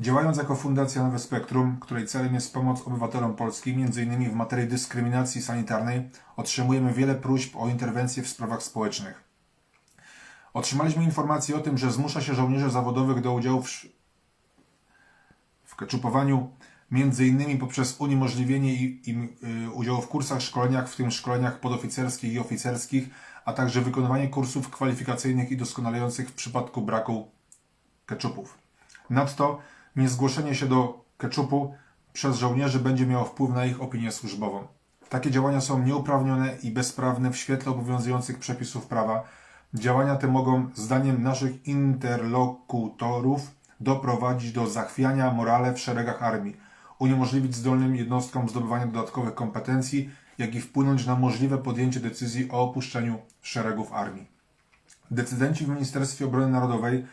Działając jako Fundacja Nowe Spektrum, której celem jest pomoc obywatelom polskim, m.in. w materii dyskryminacji sanitarnej, otrzymujemy wiele próśb o interwencje w sprawach społecznych. Otrzymaliśmy informację o tym, że zmusza się żołnierzy zawodowych do udziału w, w keczupowaniu, innymi poprzez uniemożliwienie im y, udziału w kursach, szkoleniach, w tym szkoleniach podoficerskich i oficerskich, a także wykonywanie kursów kwalifikacyjnych i doskonalających w przypadku braku keczupów. Nadto niezgłoszenie się do keczupu przez żołnierzy będzie miało wpływ na ich opinię służbową. Takie działania są nieuprawnione i bezprawne w świetle obowiązujących przepisów prawa. Działania te mogą, zdaniem naszych interlokutorów, doprowadzić do zachwiania morale w szeregach armii, uniemożliwić zdolnym jednostkom zdobywanie dodatkowych kompetencji, jak i wpłynąć na możliwe podjęcie decyzji o opuszczeniu szeregów armii. Decydenci w Ministerstwie Obrony Narodowej,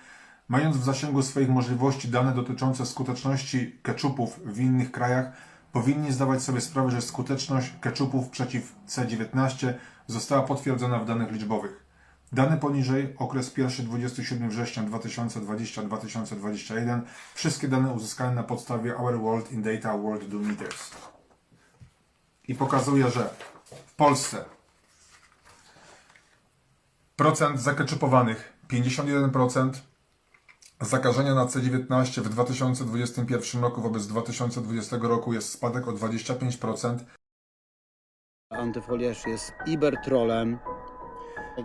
mając w zasięgu swoich możliwości dane dotyczące skuteczności keczupów w innych krajach, powinni zdawać sobie sprawę, że skuteczność keczupów przeciw C19 została potwierdzona w danych liczbowych. Dane poniżej, okres pierwszy 27 września 2020-2021, wszystkie dane uzyskane na podstawie Our World in Data World Do Meters. I pokazuje, że w Polsce procent zakeczupowanych 51%, zakażenia na C19 w 2021 roku wobec 2020 roku jest spadek o 25%. Antyfoliarz jest ibertrolem.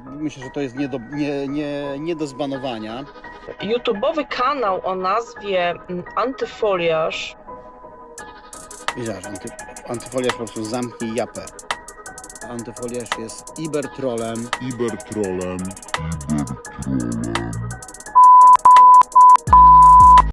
Myślę, że to jest nie do, nie, nie, nie do zbanowania. YouTube'owy kanał o nazwie mm, Antyfoliarz Wiedziałeś, anty, antyfoliarz po prostu zamknij japę. Antyfoliarz jest ibertrolem. Ibertrolem. Ibertrolem.